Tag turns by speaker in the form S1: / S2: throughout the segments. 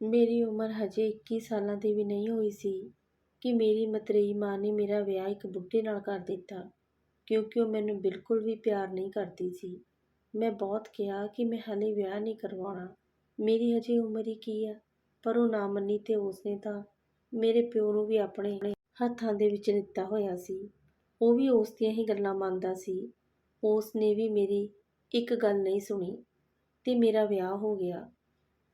S1: ਮੇਰੀ ਉਮਰ ਹਜੇ 21 ਸਾਲਾਂ ਦੀ ਵੀ ਨਹੀਂ ਹੋਈ ਸੀ ਕਿ ਮੇਰੀ ਮਤਰੇਈ ਮਾਂ ਨੇ ਮੇਰਾ ਵਿਆਹ ਇੱਕ ਬੁੱਢੇ ਨਾਲ ਕਰ ਦਿੱਤਾ, ਕਿਉਂਕਿ ਉਹ ਮੈਨੂੰ ਬਿਲਕੁਲ ਵੀ ਪਿਆਰ ਨਹੀਂ ਕਰਦੀ ਸੀ। ਮੈਂ ਬਹੁਤ ਕਿਹਾ ਕਿ ਮੈਂ ਹਾਲੇ ਵਿਆਹ ਨਹੀਂ ਕਰਵਾਉਣਾ। ਮੇਰੀ ਹਜੇ ਉਮਰ ਹੀ ਕੀ ਆ, ਪਰ ਉਹ ਨਾ ਮੰਨੀ ਤੇ ਉਸਨੇ ਤਾਂ ਮੇਰੇ ਪਿਓ ਨੂੰ ਵੀ ਆਪਣੇ ਹੱਥਾਂ ਦੇ ਵਿੱਚ ਲਿੱਤਾ ਹੋਇਆ ਸੀ। ਉਹ ਵੀ ਉਸ ਦੀਆਂ ਹੀ ਗੱਲਾਂ ਮੰਨਦਾ ਸੀ। ਉਸ ਨੇ ਵੀ ਮੇਰੀ ਇੱਕ ਗੱਲ ਨਹੀਂ ਸੁਣੀ ਤੇ ਮੇਰਾ ਵਿਆਹ ਹੋ ਗਿਆ।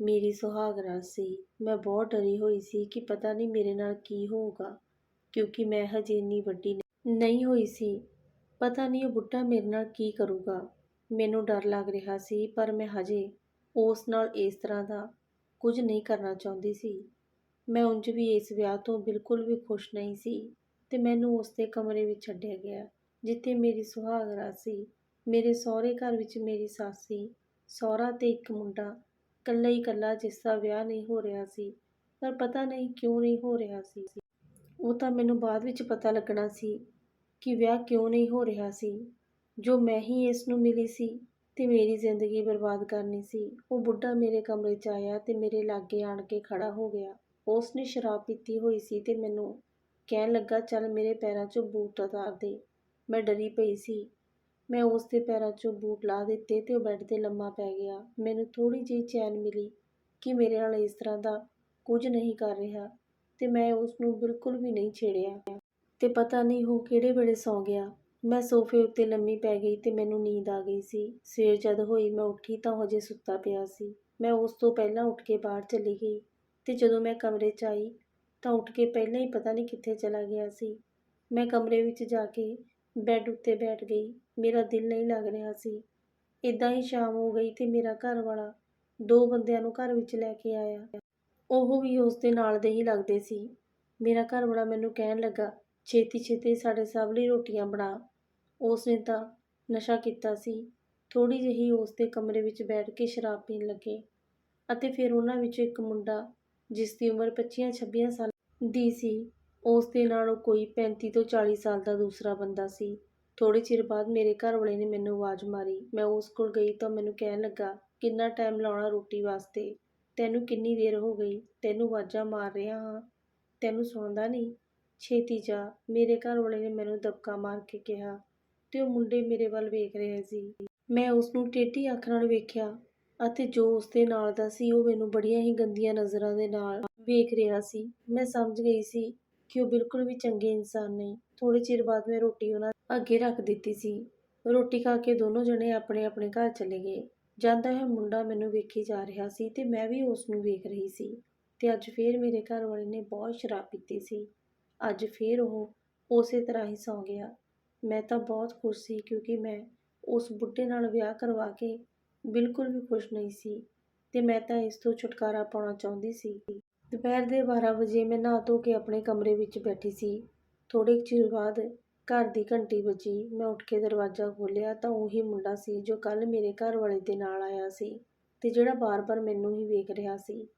S1: ਮੇਰੀ ਸੁਹਾਗ ਰਾਤ ਸੀ। ਮੈਂ ਬਹੁਤ ਡਰੀ ਹੋਈ ਸੀ ਕਿ ਪਤਾ ਨਹੀਂ ਮੇਰੇ ਨਾਲ ਕੀ ਹੋਊਗਾ, ਕਿਉਂਕਿ ਮੈਂ ਹਜੇ ਇੰਨੀ ਵੱਡੀ ਨ- ਨਹੀਂ ਹੋਈ ਸੀ। ਪਤਾ ਨਹੀਂ ਉਹ ਬੁੱਢਾ ਮੇਰੇ ਨਾਲ ਕੀ ਕਰੂਗਾ। ਮੈਨੂੰ ਡਰ ਲੱਗ ਰਿਹਾ ਸੀ, ਪਰ ਮੈਂ ਹਜੇ ਉਸ ਨਾਲ ਇਸ ਤਰ੍ਹਾਂ ਦਾ ਕੁਝ ਨਹੀਂ ਕਰਨਾ ਚਾਹੁੰਦੀ ਸੀ। ਮੈਂ ਉਂਝ ਵੀ ਇਸ ਵਿਆਹ ਤੋਂ ਬਿਲਕੁਲ ਵੀ ਖੁਸ਼ ਨਹੀਂ ਸੀ ਤੇ ਮੈਨੂੰ ਉਸ ਦੇ ਕਮਰੇ ਵਿੱਚ ਛੱਡਿਆ ਗਿਆ, ਜਿੱਥੇ ਮੇਰੀ ਸੁਹਾਗਰਾ ਸੀ। ਮੇਰੇ ਸਹੁਰੇ ਘਰ ਵਿੱਚ ਮੇਰੀ ਸੱਸ ਸਹੁਰਾ ਤੇ ਇੱਕ ਮੁੰਡਾ ਇਕੱਲਾ ਹੀ ਇਕੱਲਾ ਜਿਸ ਦਾ ਵਿਆਹ ਨਹੀਂ ਹੋ ਰਿਹਾ ਸੀ, ਪਰ ਪਤਾ ਨਹੀਂ ਕਿਉਂ ਨਹੀਂ ਹੋ ਰਿਹਾ ਸੀ। ਉਹ ਤਾਂ ਮੈਨੂੰ ਬਾਅਦ ਵਿੱਚ ਪਤਾ ਲੱਗਣਾ ਸੀ ਕਿ ਵਿਆਹ ਕਿਉਂ ਨਹੀਂ ਹੋ ਰਿਹਾ ਸੀ। ਜੋ ਮੈਂ ਹੀ ਇਸ ਨੂੰ ਮਿਲੀ ਸੀ ਤੇ ਮੇਰੀ ਜ਼ਿੰਦਗੀ ਬਰਬਾਦ ਕਰਨੀ ਸੀ, ਉਹ ਬੁੱਢਾ ਮੇਰੇ ਕਮਰੇ 'ਚ ਆਇਆ ਤੇ ਮੇਰੇ ਲਾਗੇ ਆਣ ਕੇ ਖੜਾ ਹੋ ਗਿਆ। ਉਸ ਨੇ ਸ਼ਰਾਬ ਪੀਤੀ ਹੋਈ ਸੀ ਤੇ ਮੈਨੂੰ ਕਹਿਣ ਲੱਗਾ, ਚੱਲ ਮੇਰੇ ਪੈਰਾਂ 'ਚੋਂ ਬੂਟ ਉਤਾਰ ਦੇ। ਮੈਂ ਡਰੀ ਪਈ ਸੀ। ਮੈਂ ਉਸ ਦੇ ਪੈਰਾਂ 'ਚੋਂ ਬੂਟ ਲਾ ਦਿੱਤੇ ਤੇ ਉਹ ਬੈੱਡ ਤੇ ਲੰਮਾ ਪੈ ਗਿਆ। ਮੈਨੂੰ ਥੋੜ੍ਹੀ ਜਿਹੀ ਚੈਨ ਮਿਲੀ ਕਿ ਮੇਰੇ ਨਾਲ ਇਸ ਤਰ੍ਹਾਂ ਦਾ ਕੁਝ ਨਹੀਂ ਕਰ ਰਿਹਾ ਤੇ ਮੈਂ ਉਸ ਨੂੰ ਬਿਲਕੁਲ ਵੀ ਨਹੀਂ ਛੇੜਿਆ। ਤੇ ਪਤਾ ਨਹੀਂ ਉਹ ਕਿਹੜੇ ਵੇਲੇ ਸੌਂ ਗਿਆ। ਮੈਂ ਸੋਫੇ ਉੱਤੇ ਲੰਮੀ ਪੈ ਗਈ ਤੇ ਮੈਨੂੰ ਨੀਂਦ ਆ ਗਈ ਸੀ। ਸਵੇਰ ਜਦ ਹੋਈ ਮੈਂ ਉੱਠੀ ਤਾਂ ਹਜੇ ਸੁੱਤਾ ਪਿਆ ਸੀ। ਮੈਂ ਉਸ ਤੋਂ ਪਹਿਲਾਂ ਉੱਠ ਕੇ ਬਾਹਰ ਚਲੀ ਗਈ ਤੇ ਜਦੋਂ ਮੈਂ ਕਮਰੇ 'ਚ ਆਈ ਤਾਂ ਉੱਠ ਕੇ ਪਹਿਲਾਂ ਹੀ ਪਤਾ ਨਹੀਂ ਕਿੱਥੇ ਚਲਾ ਗਿਆ ਸੀ। ਮੈਂ ਕਮਰੇ ਵਿੱਚ ਜਾ ਕੇ ਬੈੱਡ ਉੱਤੇ ਬੈਠ ਗਈ ਮੇਰਾ ਦਿਲ ਨਹੀਂ ਲੱਗ ਰਿਹਾ ਸੀ। ਇਦਾਂ ਹੀ ਸ਼ਾਮ ਹੋ ਗਈ ਤੇ ਮੇਰਾ ਘਰ ਵਾਲਾ ਦੋ ਬੰਦਿਆਂ ਨੂੰ ਘਰ ਵਿੱਚ ਲੈ ਕੇ ਆਇਆ। ਉਹ ਵੀ ਉਸ ਦੇ ਨਾਲ ਦੇ ਹੀ ਲੱਗਦੇ ਸੀ। ਮੇਰਾ ਘਰ ਵਾਲਾ ਮੈਨੂੰ ਕਹਿਣ ਲੱਗਾ, ਛੇਤੀ ਛੇਤੀ ਸਾਡੇ ਸਭ ਲਈ ਰੋਟੀਆਂ ਬਣਾ। ਉਸ ਨੇ ਤਾਂ ਨਸ਼ਾ ਕੀਤਾ ਸੀ। ਥੋੜੀ ਜਿਹੀ ਉਸ ਦੇ ਕਮਰੇ ਵਿੱਚ ਬੈਠ ਕੇ ਸ਼ਰਾਬ ਪੀਣ ਲੱਗੇ ਅਤੇ ਫਿਰ ਉਹਨਾਂ ਵਿੱਚੋਂ ਇੱਕ ਮੁੰਡਾ, ਜਿਸ ਦੀ ਉਮਰ 25-26 ਸਾਲ ਦੀ ਸੀ, ਉਸ ਦੇ ਨਾਲ ਉਹ ਕੋਈ 35 ਤੋਂ 40 ਸਾਲ ਦਾ ਦੂਸਰਾ ਬੰਦਾ ਸੀ। ਥੋੜੇ ਚਿਰ ਬਾਅਦ ਮੇਰੇ ਘਰ ਵਾਲੇ ਨੇ ਮੈਨੂੰ ਆਵਾਜ਼ ਮਾਰੀ। ਮੈਂ ਉਸ ਕੋਲ ਗਈ ਤਾਂ ਮੈਨੂੰ ਕਹਿਣ ਲੱਗਾ, ਕਿੰਨਾ ਟਾਈਮ ਲਾਉਣਾ ਰੋਟੀ ਵਾਸਤੇ? ਤੈਨੂੰ ਕਿੰਨੀ ਦੇਰ ਹੋ ਗਈ? ਤੈਨੂੰ ਆਵਾਜ਼ਾਂ ਮਾਰ ਰਿਹਾ ਹਾਂ। ਤੈਨੂੰ ਸੁਣਦਾ ਨਹੀਂ? ਛੇਤੀ ਜਾ। ਮੇਰੇ ਘਰ ਵਾਲੇ ਨੇ ਮੈਨੂੰ ਦਬਕਾ ਮਾਰ ਕੇ ਕਿਹਾ ਤੇ ਉਹ ਮੁੰਡੇ ਮੇਰੇ ਵੱਲ ਵੇਖ ਰਹੇ ਸੀ। ਮੈਂ ਉਸ ਨੂੰ ਟੇਢੀ ਅੱਖ ਨਾਲ ਵੇਖਿਆ ਅਤੇ ਜੋ ਉਸ ਦੇ ਨਾਲ ਦਾ ਸੀ, ਉਹ ਮੈਨੂੰ ਬੜੀਆਂ ਹੀ ਗੰਦੀਆਂ ਨਜ਼ਰਾਂ ਦੇ ਨਾਲ ਵੇਖ ਰਿਹਾ ਸੀ। ਮੈਂ ਸਮਝ ਗਈ ਸੀ ਕਿ ਉਹ ਬਿਲਕੁਲ ਵੀ ਚੰਗੇ ਇਨਸਾਨ ਨਹੀਂ। ਥੋੜੇ ਚਿਰ ਬਾਅਦ ਮੈਂ ਰੋਟੀ ਉਹਨਾਂ ਅੱਗੇ ਰੱਖ ਦਿੱਤੀ ਸੀ। ਰੋਟੀ ਖਾ ਕੇ ਦੋਨੋਂ ਜਣੇ ਆਪਣੇ ਆਪਣੇ ਘਰ ਚਲੇ ਗਏ। ਜਾਂਦਾ ਹੈ ਮੁੰਡਾ ਮੈਨੂੰ ਵੇਖੀ ਜਾ ਰਿਹਾ ਸੀ ਤੇ ਮੈਂ ਵੀ ਉਸ ਨੂੰ ਵੇਖ ਰਹੀ ਸੀ ਤੇ ਅੱਜ ਫੇਰ ਮੇਰੇ ਘਰ ਵਾਲੇ ਨੇ ਬਹੁਤ ਸ਼ਰਾਬ ਪੀਤੀ ਸੀ। ਅੱਜ ਫੇਰ ਉਹ ਉਸੇ ਤਰ੍ਹਾਂ ਹੀ ਸੌਂ ਗਿਆ। ਮੈਂ ਤਾਂ ਬਹੁਤ ਖੁਸ਼ ਸੀ ਕਿਉਂਕਿ ਮੈਂ ਉਸ ਬੁੱਢੇ ਨਾਲ ਵਿਆਹ ਕਰਵਾ ਕੇ ਬਿਲਕੁਲ ਵੀ ਖੁਸ਼ ਨਹੀਂ ਸੀ ਤੇ ਮੈਂ ਤਾਂ ਇਸ ਤੋਂ ਛੁਟਕਾਰਾ ਪਾਉਣਾ ਚਾਹੁੰਦੀ ਸੀ। ਦੁਪਹਿਰ ਦੇ 12 ਵਜੇ ਮੈਂ ਨਹਾ ਧੋ ਕੇ ਆਪਣੇ ਕਮਰੇ ਵਿੱਚ ਬੈਠੀ ਸੀ। ਥੋੜੇ ਚਿਰ ਬਾਅਦ ਘਰ ਦੀ ਘੰਟੀ ਵੱਜੀ। ਮੈਂ ਉੱਠ ਕੇ ਦਰਵਾਜ਼ਾ ਖੋਲ੍ਹਿਆ ਤਾਂ ਉਹੀ ਮੁੰਡਾ ਸੀ ਜੋ ਕੱਲ ਮੇਰੇ ਘਰ ਵਾਲੇ ਦੇ ਨਾਲ ਆਇਆ ਸੀ ਤੇ ਜਿਹੜਾ ਬਾਰ-ਬਾਰ ਮੈਨੂੰ ਹੀ ਵੇਖ ਰਿਹਾ ਸੀ।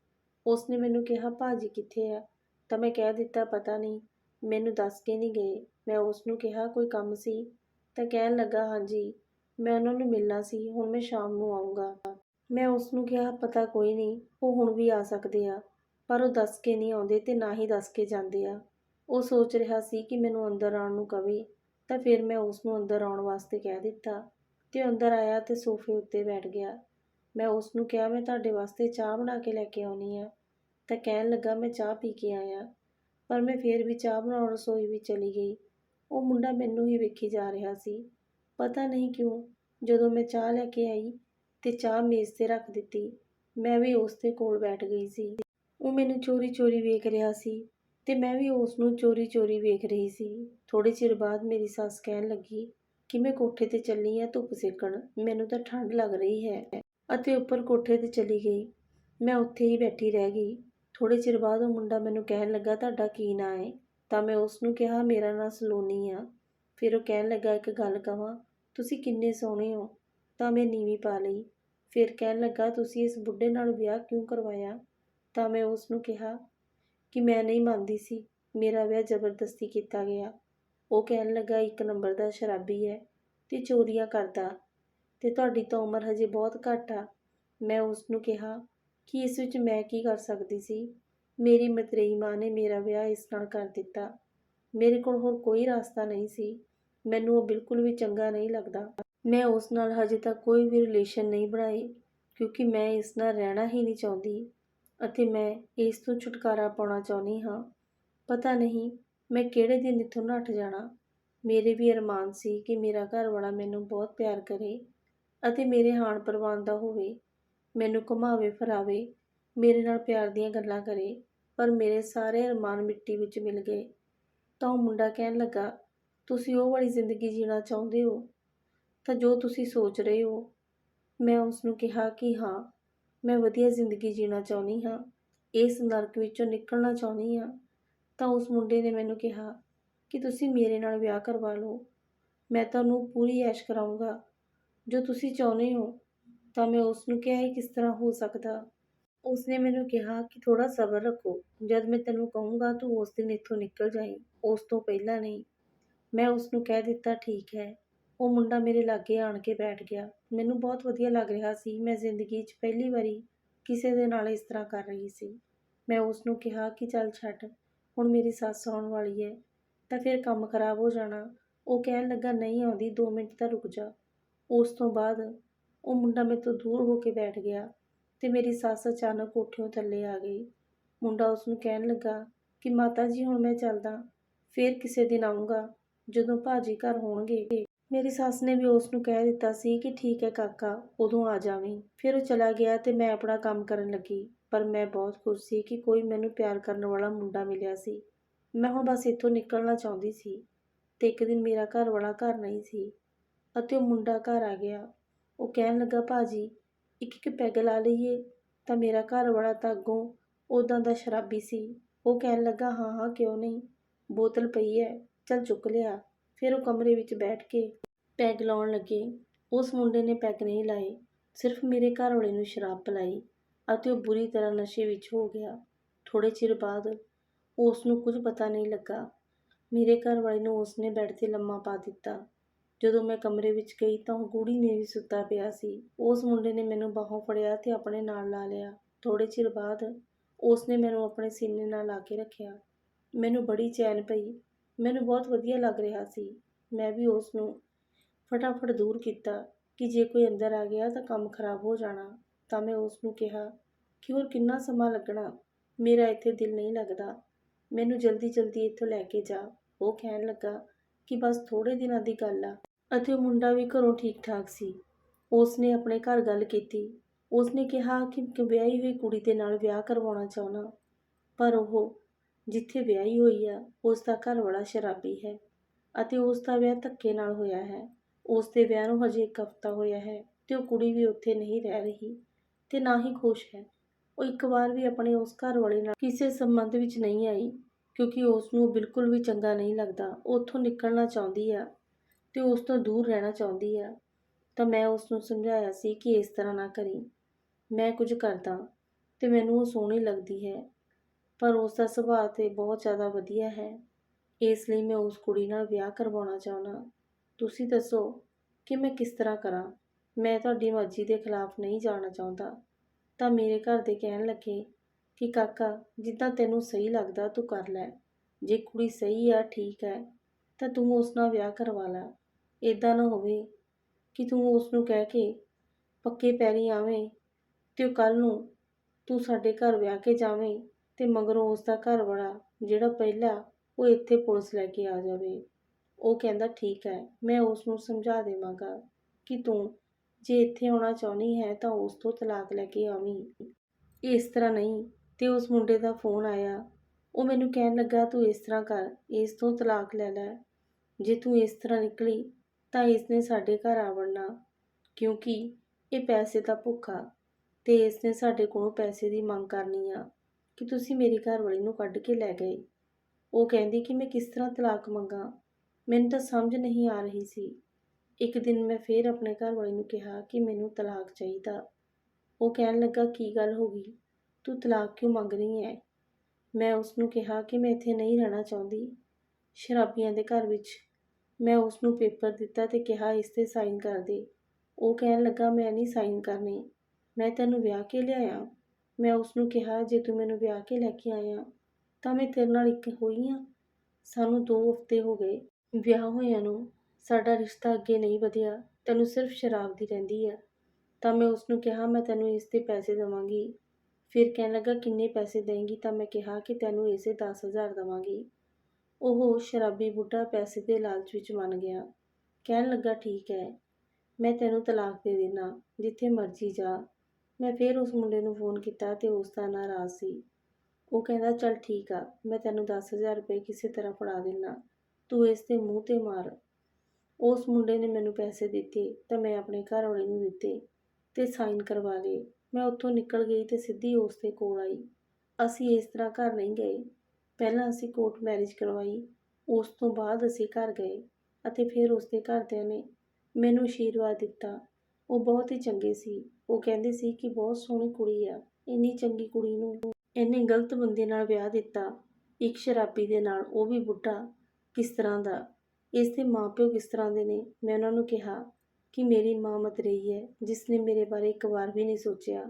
S1: ਉਸਨੇ ਮੈਨੂੰ ਕਿਹਾ, ਭਾਜੀ, ਕਿੱਥੇ ਆ? ਤਾਂ ਮੈਂ ਕਹਿ ਦਿੱਤਾ, ਪਤਾ ਨਹੀਂ, ਮੈਨੂੰ ਦੱਸ ਕੇ ਨਹੀਂ ਗਏ। ਮੈਂ ਉਸ ਨੂੰ ਕਿਹਾ, ਕੋਈ ਕੰਮ ਸੀ? ਤਾਂ ਕਹਿਣ ਲੱਗਾ, ਹਾਂਜੀ, ਮੈਂ ਉਹਨਾਂ ਨੂੰ ਮਿਲਣਾ ਸੀ, ਹੁਣ ਮੈਂ ਸ਼ਾਮ ਨੂੰ ਆਉਂਗਾ ਮੈਂ ਉਸ ਨੂੰ ਕਿਹਾ, ਪਤਾ ਕੋਈ ਨਹੀਂ, ਉਹ ਹੁਣ ਵੀ ਆ ਸਕਦੇ ਆ, ਪਰ ਉਹ ਦੱਸ ਕੇ ਨਹੀਂ ਆਉਂਦੇ ਤੇ ਨਾ ਹੀ ਦੱਸ ਕੇ ਜਾਂਦੇ ਆ। ਉਹ ਸੋਚ ਰਿਹਾ ਸੀ ਕਿ ਮੈਨੂੰ ਅੰਦਰ ਆਉਣ ਨੂੰ ਕਵੇ, ਤਾਂ ਫਿਰ ਮੈਂ ਉਸ ਨੂੰ ਅੰਦਰ ਆਉਣ ਵਾਸਤੇ ਕਹਿ ਦਿੱਤਾ ਤੇ ਅੰਦਰ ਆਇਆ ਤੇ ਸੋਫੇ ਉੱਤੇ ਬੈਠ ਗਿਆ। ਮੈਂ ਉਸ ਨੂੰ ਕਿਹਾ, ਮੈਂ ਤੁਹਾਡੇ ਵਾਸਤੇ ਚਾਹ ਬਣਾ ਕੇ ਲੈ ਕੇ ਆਉਣੀ ਆ। ਤਾਂ ਕਹਿਣ ਲੱਗਾ, ਮੈਂ ਚਾਹ ਪੀ ਕੇ ਆਇਆ। ਪਰ ਮੈਂ ਫਿਰ ਵੀ ਚਾਹ ਬਣਾਉਣ ਰਸੋਈ ਵਿੱਚ ਚਲੀ ਗਈ। ਉਹ ਮੁੰਡਾ ਮੈਨੂੰ ਹੀ ਵੇਖੀ ਜਾ ਰਿਹਾ ਸੀ। ਪਤਾ ਨਹੀਂ ਕਿਉਂ, ਜਦੋਂ ਮੈਂ ਚਾਹ ਲੈ ਕੇ ਆਈ ਤੇ ਚਾਹ ਮੇਜ਼ ਤੇ ਰੱਖ ਦਿੱਤੀ, ਮੈਂ ਵੀ ਉਸ ਦੇ ਕੋਲ ਬੈਠ ਗਈ ਸੀ। ਉਹ ਮੈਨੂੰ ਚੋਰੀ-ਚੋਰੀ ਵੇਖ ਰਿਹਾ ਸੀ। ਤੇ ਮੈਂ ਵੀ ਉਸ ਨੂੰ ਚੋਰੀ-ਚੋਰੀ ਵੇਖ ਰਹੀ ਸੀ। ਥੋੜੇ ਚਿਰ ਬਾਅਦ ਮੇਰੀ ਸੱਸ ਕਹਿਣ ਲੱਗੀ ਕਿ ਮੈਂ ਕੋਠੇ ਤੇ ਚੱਲੀ ਆ ਧੁੱਪ ਸੇਕਣ। ਮੈਨੂੰ ਤਾਂ ਠੰਡ ਲੱਗ ਰਹੀ ਹੈ ਅਤੇ ਉੱਪਰ ਕੋਠੇ ਤੇ ਚਲੀ ਗਈ। ਮੈਂ ਉੱਥੇ ਹੀ ਬੈਠੀ ਰਹਿ ਗਈ। ਥੋੜੇ ਚਿਰ ਬਾਅਦ ਉਹ ਮੁੰਡਾ ਮੈਨੂੰ ਕਹਿਣ ਲੱਗਾ, ਤੁਹਾਡਾ ਕੀ ਨਾਂ ਹੈ ਤਾਂ ਮੈਂ ਉਸ ਨੂੰ ਕਿਹਾ, ਮੇਰਾ ਨਾਂ ਸਲੋਨੀ ਆ। ਫਿਰ ਉਹ ਕਹਿਣ ਲੱਗਾ, ਇੱਕ ਗੱਲ ਕਹਾਂ ਤੁਸੀਂ ਕਿੰਨੇ ਸੋਹਣੇ ਹੋ? ਤਾਂ ਮੈਂ ਨੀਵੀਂ ਪਾ ਲਈ। ਫਿਰ ਕਹਿਣ ਲੱਗਾ, ਤੁਸੀਂ ਇਸ ਬੁੱਢੇ ਨਾਲ ਵਿਆਹ ਕਿਉਂ ਕਰਵਾਇਆ? ਤਾਂ ਮੈਂ ਉਸ ਨੂੰ ਕਿਹਾ ਕਿ ਮੈਂ ਨਹੀਂ ਮੰਨਦੀ ਸੀ। ਮੇਰਾ ਵਿਆਹ ਜ਼ਬਰਦਸਤੀ ਕੀਤਾ ਗਿਆ। ਉਹ ਕਹਿਣ ਲੱਗਾ, ਇੱਕ ਨੰਬਰ ਦਾ ਸ਼ਰਾਬੀ ਹੈ ਤੇ ਚੋਰੀਆਂ ਕਰਦਾ ਤੇ ਤੁਹਾਡੀ ਤਾਂ ਉਮਰ ਹਜੇ ਬਹੁਤ ਘੱਟ ਆ। ਮੈਂ ਉਸ ਨੂੰ ਕਿਹਾ, ਕਿ ਇਸ ਵਿੱਚ ਮੈਂ ਕੀ ਕਰ ਸਕਦੀ ਸੀ? ਮੇਰੀ ਮਤਰੇਈ ਮਾਂ ਨੇ ਮੇਰਾ ਵਿਆਹ ਇਸ ਨਾਲ ਕਰ ਦਿੱਤਾ। ਮੇਰੇ ਕੋਲ ਹੋਰ ਕੋਈ ਰਸਤਾ ਨਹੀਂ ਸੀ। ਮੈਨੂੰ ਉਹ ਬਿਲਕੁਲ ਵੀ ਚੰਗਾ ਨਹੀਂ ਲੱਗਦਾ। ਮੈਂ ਉਸ ਨਾਲ ਹਜੇ ਤੱਕ ਕੋਈ ਵੀ ਰਿਲੇਸ਼ਨ ਨਹੀਂ ਬਣਾਈ, ਕਿਉਂਕਿ ਮੈਂ ਇਸ ਨਾਲ ਰਹਿਣਾ ਹੀ ਨਹੀਂ ਚਾਹੁੰਦੀ। ਅਤੇ ਮੈਂ ਇਸ ਤੋਂ ਛੁਟਕਾਰਾ ਪਾਉਣਾ ਚਾਹੁੰਦੀ ਹਾਂ। ਪਤਾ ਨਹੀਂ, ਮੈਂ ਕਿਹੜੇ ਦਿਨ ਇੱਥੋਂ ਨੱਠ ਜਾਣਾ। ਮੇਰੇ ਵੀ ਅਰਮਾਨ ਸੀ ਕਿ ਮੇਰਾ ਘਰ ਵਾਲਾ ਮੈਨੂੰ ਬਹੁਤ ਪਿਆਰ ਕਰੇ ਅਤੇ ਮੇਰੇ ਹਾਣ ਪ੍ਰਵਾਨ ਦਾ ਹੋਵੇ। ਮੈਨੂੰ ਘੁਮਾਵੇ, ਫਰਾਵੇ, ਮੇਰੇ ਨਾਲ ਪਿਆਰ ਦੀਆਂ ਗੱਲਾਂ ਕਰੇ, ਪਰ ਮੇਰੇ ਸਾਰੇ ਅਰਮਾਨ ਮਿੱਟੀ ਵਿੱਚ ਮਿਲ ਗਏ। ਤਾਂ ਉਹ ਮੁੰਡਾ ਕਹਿਣ ਲੱਗਾ, ਤੁਸੀਂ ਉਹ ਵਾਲੀ ਜ਼ਿੰਦਗੀ ਜੀਣਾ ਚਾਹੁੰਦੇ ਹੋ? ਤਾਂ ਜੋ ਤੁਸੀਂ ਸੋਚ ਰਹੇ ਹੋ। ਮੈਂ ਉਸ ਨੂੰ ਕਿਹਾ ਕਿ ਹਾਂ ਮੈਂ ਵਧੀਆ ਜ਼ਿੰਦਗੀ ਜੀਣਾ ਚਾਹੁੰਦੀ ਹਾਂ, ਇਸ ਨਰਕ ਵਿੱਚੋਂ ਨਿਕਲਣਾ ਚਾਹੁੰਦੀ ਹਾਂ, ਤਾਂ ਉਸ ਮੁੰਡੇ ਨੇ ਮੈਨੂੰ ਕਿਹਾ ਕਿ ਤੁਸੀਂ ਮੇਰੇ ਨਾਲ ਵਿਆਹ ਕਰਵਾ ਲਓ। ਮੈਂ ਤੁਹਾਨੂੰ ਪੂਰੀ ਐਸ਼ ਕਰਾਉਂਗਾ ਜੋ ਤੁਸੀਂ ਚਾਹੁੰਦੇ ਹੋ, ਤਾਂ ਮੈਂ ਉਸ ਨੂੰ ਕਿਹਾ ਇਹ ਕਿਸ ਤਰ੍ਹਾਂ ਹੋ ਸਕਦਾ। ਉਸਨੇ ਮੈਨੂੰ ਕਿਹਾ ਕਿ ਥੋੜਾ ਸਬਰ ਰੱਖੋ। ਜਦ ਮੈਂ ਤੈਨੂੰ ਕਹੂੰਗਾ ਤੂੰ ਉਸ ਦਿਨ ਇੱਥੋਂ ਨਿਕਲ ਜਾਈਂ, ਉਸ ਤੋਂ ਪਹਿਲਾਂ ਨਹੀਂ। ਮੈਂ ਉਸ ਨੂੰ ਕਹਿ ਦਿੱਤਾ, ਠੀਕ ਹੈ। ਉਹ ਮੁੰਡਾ ਮੇਰੇ ਲਾਗੇ ਆਣ ਕੇ ਬੈਠ ਗਿਆ। ਮੈਨੂੰ ਬਹੁਤ ਵਧੀਆ ਲੱਗ ਰਿਹਾ ਸੀ। ਮੈਂ ਜ਼ਿੰਦਗੀ 'ਚ ਪਹਿਲੀ ਵਾਰੀ ਕਿਸੇ ਦੇ ਨਾਲ ਇਸ ਤਰ੍ਹਾਂ ਕਰ ਰਹੀ ਸੀ। ਮੈਂ ਉਸ ਨੂੰ ਕਿਹਾ ਕਿ ਚੱਲ ਛੱਡ, ਹੁਣ ਮੇਰੀ ਸੱਸ ਆਉਣ ਵਾਲੀ ਹੈ ਤਾਂ ਫਿਰ ਕੰਮ ਖਰਾਬ ਹੋ ਜਾਣਾ। ਉਹ ਕਹਿਣ ਲੱਗਾ, ਨਹੀਂ ਆਉਂਦੀ 2 ਮਿੰਟ ਤਾਂ ਰੁਕ ਜਾ। ਉਸ ਤੋਂ ਬਾਅਦ ਉਹ ਮੁੰਡਾ ਮੇਰੇ ਤੋਂ ਦੂਰ ਹੋ ਕੇ ਬੈਠ ਗਿਆ ਤੇ ਮੇਰੀ ਸੱਸ ਅਚਾਨਕ ਕੋਠਿਓਂ ਥੱਲੇ ਆ ਗਈ। ਮੁੰਡਾ ਉਸ ਨੂੰ ਕਹਿਣ ਲੱਗਾ ਕਿ, ਮਾਤਾ ਜੀ, ਹੁਣ ਮੈਂ ਚੱਲਦਾ। ਫਿਰ ਕਿਸੇ ਦਿਨ ਆਉਂਗਾ ਜਦੋਂ ਭਾਜੀ ਘਰ ਹੋਣਗੇ। ਮੇਰੀ ਸੱਸ ਨੇ ਵੀ ਉਸ ਨੂੰ ਕਹਿ ਦਿੱਤਾ ਸੀ ਕਿ ਠੀਕ ਹੈ ਕਾਕਾ, ਉਦੋਂ ਆ ਜਾਵੀਂ ਫਿਰ ਉਹ ਚਲਾ ਗਿਆ ਤੇ ਮੈਂ ਆਪਣਾ ਕੰਮ ਕਰਨ ਲੱਗੀ। ਪਰ ਮੈਂ ਬਹੁਤ ਖੁਸ਼ ਸੀ ਕਿ ਕੋਈ ਮੈਨੂੰ ਪਿਆਰ ਕਰਨ ਵਾਲਾ ਮੁੰਡਾ ਮਿਲਿਆ ਸੀ। ਮੈਂ ਹੁਣ ਬਸ ਇੱਥੋਂ ਨਿਕਲਣਾ ਚਾਹੁੰਦੀ ਸੀ ਤੇ ਇੱਕ ਦਿਨ ਮੇਰਾ ਘਰ ਵਾਲਾ ਘਰ ਨਹੀਂ ਸੀ ਅਤੇ ਉਹ ਮੁੰਡਾ ਘਰ ਆ ਗਿਆ। ਉਹ ਕਹਿਣ ਲੱਗਾ, ਭਾਜੀ, ਇੱਕ ਇੱਕ ਪੈਗ ਲਾ ਲਈਏ ਤਾਂ ਮੇਰਾ ਘਰ ਵਾਲਾ ਤਾਂ ਅੱਗੋਂ ਉਦਾਂ ਦਾ ਸ਼ਰਾਬੀ ਸੀ। ਉਹ ਕਹਿਣ ਲੱਗਾ, ਹਾਂ ਹਾਂ, ਕਿਉਂ ਨਹੀਂ? ਬੋਤਲ ਪਈ ਹੈ, ਚੱਲ ਚੁੱਕ ਲਿਆ। ਫਿਰ ਉਹ ਕਮਰੇ ਵਿੱਚ ਬੈਠ ਕੇ ਪੈਗ ਲਾਉਣ ਲੱਗੇ। ਉਸ ਮੁੰਡੇ ਨੇ ਪੈਗ ਨਹੀਂ ਲਾਏ, ਸਿਰਫ ਮੇਰੇ ਘਰ ਵਾਲੇ ਨੂੰ ਸ਼ਰਾਬ ਪਿਲਾਈ ਅਤੇ ਉਹ ਬੁਰੀ ਤਰ੍ਹਾਂ ਨਸ਼ੇ ਵਿੱਚ ਹੋ ਗਿਆ। ਥੋੜੇ ਚਿਰ ਬਾਅਦ ਉਸ ਨੂੰ ਕੁਝ ਪਤਾ ਨਹੀਂ ਲੱਗਾ। ਮੇਰੇ ਘਰ ਵਾਲੇ ਨੂੰ ਉਸਨੇ ਬੈੱਡ ਤੇ ਲੰਮਾ ਪਾ ਦਿੱਤਾ। ਜਦੋਂ ਮੈਂ ਕਮਰੇ ਵਿੱਚ ਗਈ ਤਾਂ ਉਹ ਗੂੜੀ ਨੇ ਵੀ ਸੁੱਤਾ ਪਿਆ ਸੀ। ਉਸ ਮੁੰਡੇ ਨੇ ਮੈਨੂੰ ਬਾਹੋਂ ਫੜਿਆ ਤੇ ਆਪਣੇ ਨਾਲ ਲਾ ਲਿਆ। ਥੋੜੇ ਚਿਰ ਬਾਅਦ ਉਸ ਨੇ ਮੈਨੂੰ ਆਪਣੇ ਸੀਨੇ ਨਾਲ ਲਾ ਕੇ ਰੱਖਿਆ। ਮੈਨੂੰ ਬੜੀ ਚੈਨ ਪਈ ਮੈਨੂੰ ਬਹੁਤ ਵਧੀਆ ਲੱਗ ਰਿਹਾ ਸੀ। ਮੈਂ ਵੀ ਉਸ ਨੂੰ ਫਟਾਫਟ ਦੂਰ ਕੀਤਾ ਕਿ ਜੇ ਕੋਈ ਅੰਦਰ ਆ ਗਿਆ ਤਾਂ ਕੰਮ ਖਰਾਬ ਹੋ ਜਾਣਾ। ਤਾਂ ਮੈਂ ਉਸ ਨੂੰ ਕਿਹਾ ਕਿ ਹੋਰ ਕਿੰਨਾ ਸਮਾਂ ਲੱਗਣਾ? ਮੇਰਾ ਇੱਥੇ ਦਿਲ ਨਹੀਂ ਲੱਗਦਾ। ਮੈਨੂੰ ਜਲਦੀ ਜਲਦੀ ਇੱਥੋਂ ਲੈ ਕੇ ਜਾ। ਉਹ ਕਹਿਣ ਲੱਗਾ ਕਿ ਬਸ ਥੋੜੇ ਦਿਨਾਂ ਦੀ ਗੱਲ ਆ। ਅਤੇ ਉਹ ਮੁੰਡਾ ਵੀ ਘਰੋਂ ਠੀਕ ਠਾਕ ਸੀ। ਉਸ ਨੇ ਆਪਣੇ ਘਰ ਗੱਲ ਕੀਤੀ। ਉਸ ਨੇ ਕਿਹਾ ਕਿ ਕਿ ਵਿਆਹੀ ਹੋਈ ਕੁੜੀ ਦੇ ਨਾਲ ਵਿਆਹ ਕਰਵਾਉਣਾ ਚਾਹੁੰਦਾ। ਪਰ ਉਹ ਜਿੱਥੇ ਵਿਆਹੀ ਹੋਈ ਆ, ਉਸ ਦਾ ਘਰ ਵਾਲਾ ਸ਼ਰਾਬੀ ਹੈ ਅਤੇ ਉਸ ਦਾ ਵਿਆਹ ਧੱਕੇ ਨਾਲ ਹੋਇਆ ਹੈ। ਉਸ ਦੇ ਵਿਆਹ ਨੂੰ ਹਜੇ ਇੱਕ ਹਫ਼ਤਾ ਹੋਇਆ ਹੈ ਤੇ ਉਹ ਕੁੜੀ ਵੀ ਉੱਥੇ ਨਹੀਂ ਰਹਿ ਰਹੀ ਤੇ ਨਾ ਹੀ ਖੁਸ਼ ਹੈ। ਉਹ ਇੱਕ ਵਾਰ ਵੀ ਆਪਣੇ ਉਸ ਘਰ ਵਾਲੇ ਨਾਲ ਕਿਸੇ ਸੰਬੰਧ ਵਿੱਚ ਨਹੀਂ ਆਈ ਕਿਉਂਕਿ ਉਸ ਨੂੰ ਬਿਲਕੁਲ ਵੀ ਚੰਗਾ ਨਹੀਂ ਲੱਗਦਾ। ਉਹ ਉੱਥੋਂ ਨਿਕਲਣਾ ਚਾਹੁੰਦੀ ਆ ਤੇ ਉਸ ਤੋਂ ਦੂਰ ਰਹਿਣਾ ਚਾਹੁੰਦੀ ਆ। ਤਾਂ ਮੈਂ ਉਸ ਨੂੰ ਸਮਝਾਇਆ ਸੀ ਕਿ ਇਸ ਤਰ੍ਹਾਂ ਨਾ ਕਰੀ। ਮੈਂ ਕੁਝ ਕਰਦਾ ਤੇ ਮੈਨੂੰ ਉਹ ਸੋਹਣੀ ਲੱਗਦੀ ਹੈ। ਪਰ ਉਸ ਦਾ ਸੁਭਾਅ ਤੇ ਬਹੁਤ ਜ਼ਿਆਦਾ ਵਧੀਆ ਹੈ। ਇਸ ਲਈ ਮੈਂ ਉਸ ਕੁੜੀ ਨਾਲ ਵਿਆਹ ਕਰਵਾਉਣਾ ਚਾਹੁੰਦਾ ਤੁਸੀਂ ਦੱਸੋ ਕਿ ਮੈਂ ਕਿਸ ਤਰ੍ਹਾਂ ਕਰਾਂ? ਮੈਂ ਤੁਹਾਡੀ ਮਰਜ਼ੀ ਦੇ ਖਿਲਾਫ ਨਹੀਂ ਜਾਣਾ ਚਾਹੁੰਦਾ। ਤਾਂ ਮੇਰੇ ਘਰ ਦੇ ਕਹਿਣ ਲੱਗੇ ਕਿ, ਕਾਕਾ, ਜਿੱਦਾਂ ਤੈਨੂੰ ਸਹੀ ਲੱਗਦਾ, ਤੂੰ ਕਰ ਲੈ। ਜੇ ਕੁੜੀ ਸਹੀ ਆ, ਠੀਕ ਹੈ, ਤਾਂ ਤੂੰ ਉਸ ਨਾਲ ਵਿਆਹ ਕਰਵਾ ਲੈ। ਇਦਾਂ ਨਾ ਹੋਵੇ ਕਿ ਤੂੰ ਉਸ ਨੂੰ ਕਹਿ ਕੇ ਪੱਕੇ ਪੈਰੀ ਆਵੇਂ ਤੇ ਉਹ ਕੱਲ ਨੂੰ ਤੂੰ ਸਾਡੇ ਘਰ ਵਿਆਹ ਕੇ ਜਾਵੇਂ ਤੇ ਮਗਰੋਂ ਉਸ ਦਾ ਘਰ ਵਾਲਾ, ਜਿਹੜਾ ਪਹਿਲਾਂ ਉਹ ਇੱਥੇ ਪੁਲਿਸ ਲੈ ਕੇ ਆ ਜਾਵੇ। ਉਹ ਕਹਿੰਦਾ, ਠੀਕ ਹੈ, ਮੈਂ ਉਸ ਨੂੰ ਸਮਝਾ ਦੇਵਾਂਗਾ ਕਿ ਤੂੰ ਜੇ ਇੱਥੇ ਆਉਣਾ ਚਾਹੁੰਦੀ ਹੈ ਤਾਂ ਉਸ ਤੋਂ ਤਲਾਕ ਲੈ ਕੇ ਆਵੀਂ। ਇਸ ਤਰ੍ਹਾਂ ਨਹੀਂ, ਤੇ ਉਸ ਮੁੰਡੇ ਦਾ ਫੋਨ ਆਇਆ। ਉਹ ਮੈਨੂੰ ਕਹਿਣ ਲੱਗਾ, ਤੂੰ ਇਸ ਤਰ੍ਹਾਂ ਕਰ, ਇਸ ਤੋਂ ਤਲਾਕ ਲੈ ਲੈ। ਜੇ ਤੂੰ ਇਸ ਤਰ੍ਹਾਂ ਨਿਕਲੀ, ਤਾਂ ਇਸ ਨੇ ਸਾਡੇ ਘਰ ਆ ਵੜਨਾ ਕਿਉਂਕਿ ਇਹ ਪੈਸੇ ਦਾ ਭੁੱਖਾ ਤੇ ਇਸ ਨੇ ਸਾਡੇ ਕੋਲੋਂ ਪੈਸੇ ਦੀ ਮੰਗ ਕਰਨੀ ਆ। ਕਿ ਤੁਸੀਂ ਮੇਰੀ ਘਰਵਾਲੀ ਨੂੰ ਕੱਢ ਕੇ ਲੈ ਗਏ। ਉਹ ਕਹਿੰਦੀ ਕਿ ਮੈਂ ਕਿਸ ਤਰ੍ਹਾਂ ਤਲਾਕ ਮੰਗਾ। ਮੈਨੂੰ ਤਾਂ ਸਮਝ ਨਹੀਂ ਆ ਰਹੀ ਸੀ। ਇੱਕ ਦਿਨ ਮੈਂ ਫੇਰ ਆਪਣੇ ਘਰਵਾਲੀ ਨੂੰ ਕਿਹਾ ਕਿ ਮੈਨੂੰ ਤਲਾਕ ਚਾਹੀਦਾ। ਉਹ ਕਹਿਣ ਲੱਗਾ, ਕੀ ਗੱਲ ਹੋ ਗਈ? ਤੂੰ ਤਲਾਕ ਕਿਉਂ ਮੰਗ ਰਹੀ ਹੈ ਮੈਂ ਉਸ ਨੂੰ ਕਿਹਾ ਕਿ ਮੈਂ ਇੱਥੇ ਨਹੀਂ ਰਹਿਣਾ ਚਾਹੁੰਦੀ। ਸ਼ਰਾਬੀਆਂ ਦੇ ਘਰ ਵਿੱਚ ਮੈਂ ਉਸ ਨੂੰ ਪੇਪਰ ਦਿੱਤਾ ਤੇ ਕਿਹਾ, ਇਸ ਤੇ ਸਾਈਨ ਕਰ ਦੇ। ਉਹ ਕਹਿਣ ਲੱਗਾ, ਮੈਂ ਨਹੀਂ ਸਾਈਨ ਕਰਨੇ। ਮੈਂ ਤੈਨੂੰ ਵਿਆਹ ਕੇ ਲਿਆਇਆ। ਮੈਂ ਉਸ ਨੂੰ ਕਿਹਾ, ਜੇ ਤੂੰ ਮੈਨੂੰ ਵਿਆਹ ਕੇ ਲੈ ਕੇ ਆਇਆ, ਤਾਂ ਮੈਂ ਤੇਰੇ ਨਾਲ ਇੱਕ ਹੋਈ ਹਾਂ ਸਾਨੂੰ 2 ਹਫ਼ਤੇ ਹੋ ਗਏ। ਵਿਆਹ ਹੋਇਆਂ ਨੂੰ ਸਾਡਾ ਰਿਸ਼ਤਾ ਅੱਗੇ ਨਹੀਂ ਵਧਿਆ। ਤੈਨੂੰ ਸਿਰਫ ਸ਼ਰਾਬ ਦੀ ਰਹਿੰਦੀ ਆ। ਤਾਂ ਮੈਂ ਉਸ ਨੂੰ ਕਿਹਾ, ਮੈਂ ਤੈਨੂੰ ਇਸ ਦੇ ਪੈਸੇ ਦੇਵਾਂਗੀ। ਫਿਰ ਕਹਿਣ ਲੱਗਾ, ਕਿੰਨੇ ਪੈਸੇ ਦੇਂਗੀ? ਤਾਂ ਮੈਂ ਕਿਹਾ ਕਿ ਤੈਨੂੰ ਇਸੇ 10000 ਦੇਵਾਂਗੀ। ਉਹ ਸ਼ਰਾਬੀ ਬੁੱਢਾ ਪੈਸੇ ਦੇ ਲਾਲਚ ਵਿੱਚ ਮੰਨ ਗਿਆ। ਕਹਿਣ ਲੱਗਾ, ਠੀਕ ਹੈ, ਮੈਂ ਤੈਨੂੰ ਤਲਾਕ ਦੇ ਦੇਣਾ ਜਿੱਥੇ ਮਰਜ਼ੀ ਜਾ। ਮੈਂ ਫਿਰ ਉਸ ਮੁੰਡੇ ਨੂੰ ਫੋਨ ਕੀਤਾ ਤੇ ਉਸ ਦਾ ਨਾਰਾਜ਼ ਸੀ। ਉਹ ਕਹਿੰਦਾ, ਚੱਲ ਠੀਕ ਆ, ਮੈਂ ਤੈਨੂੰ 10000 ਰੁਪਏ ਕਿਸੇ ਤਰ੍ਹਾਂ ਫੜਾ ਦੇਣਾ ਤੂੰ ਇਸ ਦੇ ਮੂੰਹ ਤੇ ਮਾਰ। ਉਸ ਮੁੰਡੇ ਨੇ ਮੈਨੂੰ ਪੈਸੇ ਦਿੱਤੇ ਤਾਂ ਮੈਂ ਆਪਣੇ ਘਰ ਵਾਲੇ ਨੂੰ ਦਿੱਤੇ ਤੇ ਸਾਈਨ ਕਰਵਾ ਲਏ। ਮੈਂ ਉੱਥੋਂ ਨਿਕਲ ਗਈ ਤੇ ਸਿੱਧੀ ਉਸ ਦੇ ਕੋਲ ਆਈ। ਅਸੀਂ ਇਸ ਤਰ੍ਹਾਂ ਘਰ ਨਹੀਂ ਗਏ। ਪਹਿਲਾਂ ਅਸੀਂ ਕੋਰਟ ਮੈਰਿਜ ਕਰਵਾਈ। ਉਸ ਤੋਂ ਬਾਅਦ ਅਸੀਂ ਘਰ ਗਏ ਅਤੇ ਫਿਰ ਉਸ ਦੇ ਘਰਦਿਆਂ ਨੇ ਮੈਨੂੰ ਆਸ਼ੀਰਵਾਦ ਦਿੱਤਾ। ਉਹ ਬਹੁਤ ਹੀ ਚੰਗੇ ਸੀ। ਉਹ ਕਹਿੰਦੇ ਸੀ ਕਿ ਬਹੁਤ ਸੋਹਣੀ ਕੁੜੀ ਆ। ਇੰਨੀ ਚੰਗੀ ਕੁੜੀ ਨੂੰ ਇੰਨੇ ਗਲਤ ਬੰਦੇ ਨਾਲ ਵਿਆਹ ਦਿੱਤਾ। ਇੱਕ ਸ਼ਰਾਬੀ ਦੇ ਨਾਲ ਉਹ ਵੀ ਬੁੱਢਾ ਕਿਸ ਤਰ੍ਹਾਂ ਦਾ? ਇਸ ਦੇ ਮਾਪਿਓ ਕਿਸ ਤਰ੍ਹਾਂ ਦੇ ਨੇ? ਮੈਂ ਉਹਨਾਂ ਨੂੰ ਕਿਹਾ ਕਿ ਮੇਰੀ ਮਾਂ ਮਤਰੇਈ ਹੈ, ਜਿਸ ਨੇ ਮੇਰੇ ਬਾਰੇ ਇੱਕ ਵਾਰ ਵੀ ਨਹੀਂ ਸੋਚਿਆ।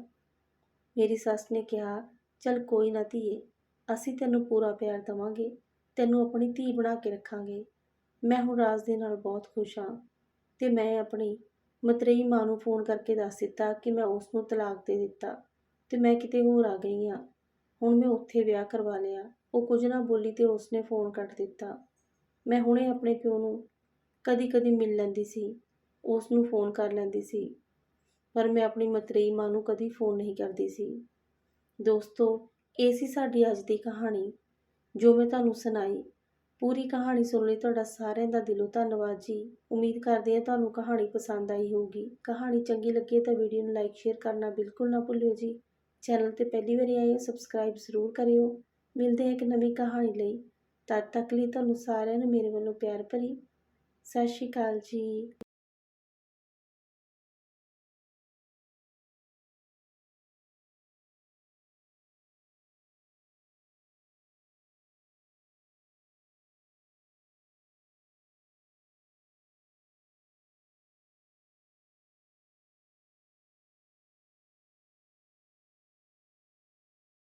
S1: ਮੇਰੀ ਸੱਸ ਨੇ ਕਿਹਾ, ਚਲ ਕੋਈ ਨਾ ਧੀਏ, ਅਸੀਂ ਤੈਨੂੰ ਪੂਰਾ ਪਿਆਰ ਦੇਵਾਂਗੇ, ਤੈਨੂੰ ਆਪਣੀ ਧੀ ਬਣਾ ਕੇ ਰੱਖਾਂਗੇ। ਮੈਂ ਹੁਣ ਰਾਜ ਦੇ ਨਾਲ ਬਹੁਤ ਖੁਸ਼ ਹਾਂ ਤੇ ਮੈਂ ਆਪਣੀ ਮਤਰੇਈ ਮਾਂ ਨੂੰ ਫੋਨ ਕਰਕੇ ਦੱਸ ਦਿੱਤਾ ਕਿ ਮੈਂ ਉਸ ਨੂੰ ਤਲਾਕ ਦੇ ਦਿੱਤਾ ਤੇ ਮੈਂ ਕਿਤੇ ਹੋਰ ਆ ਗਈ ਹਾਂ। ਹੁਣ ਮੈਂ ਉੱਥੇ ਵਿਆਹ ਕਰਵਾ ਲਿਆ। ਉਹ ਕੁਝ ਨਾ ਬੋਲੀ ਤੇ ਉਸਨੇ ਫੋਨ ਕੱਟ ਦਿੱਤਾ। ਮੈਂ ਹੁਣੇ ਆਪਣੇ ਪਿਓ ਨੂੰ ਕਦੀ-ਕਦੀ ਮਿਲ ਲੈਂਦੀ ਸੀ। ਉਸ ਨੂੰ ਫੋਨ ਕਰ ਲੈਂਦੀ ਸੀ। ਪਰ ਮੈਂ ਆਪਣੀ ਮਤਰੇਈ ਮਾਂ ਨੂੰ ਕਦੀ ਫੋਨ ਨਹੀਂ ਕਰਦੀ ਸੀ। ਦੋਸਤੋ, ਇਹ ਸੀ ਸਾਡੀ ਅੱਜ ਦੀ ਕਹਾਣੀ। ਜੋ ਮੈਂ ਤੁਹਾਨੂੰ ਸੁਣਾਈ ਪੂਰੀ ਕਹਾਣੀ ਸੁਣ ਲਈ ਤੁਹਾਡਾ ਸਾਰਿਆਂ ਦਾ ਦਿਲੋਂ ਧੰਨਵਾਦ ਜੀ। ਉਮੀਦ ਕਰਦੇ ਹਾਂ ਤੁਹਾਨੂੰ ਕਹਾਣੀ ਪਸੰਦ ਆਈ ਹੋਊਗੀ। ਕਹਾਣੀ ਚੰਗੀ ਲੱਗੇ ਤਾਂ ਵੀਡੀਓ ਨੂੰ ਲਾਈਕ, ਸ਼ੇਅਰ ਕਰਨਾ ਬਿਲਕੁਲ ਨਾ ਭੁੱਲਿਓ ਜੀ। ਚੈਨਲ ਤੇ ਪਹਿਲੀ ਵਾਰੀ ਆਏ ਹੋ, ਸਬਸਕ੍ਰਾਈਬ ਜ਼ਰੂਰ ਕਰਿਓ। ਮਿਲਦੇ ਹਾਂ ਇੱਕ ਨਵੀਂ ਕਹਾਣੀ ਲਈ। ਤਦ ਤੱਕ ਲਈ ਤੁਹਾਨੂੰ ਸਾਰਿਆਂ ਨੂੰ ਮੇਰੇ ਵੱਲੋਂ ਪਿਆਰ ਭਰੀ। ਸਤਿ ਸ਼੍ਰੀ ਅਕਾਲ ਜੀ।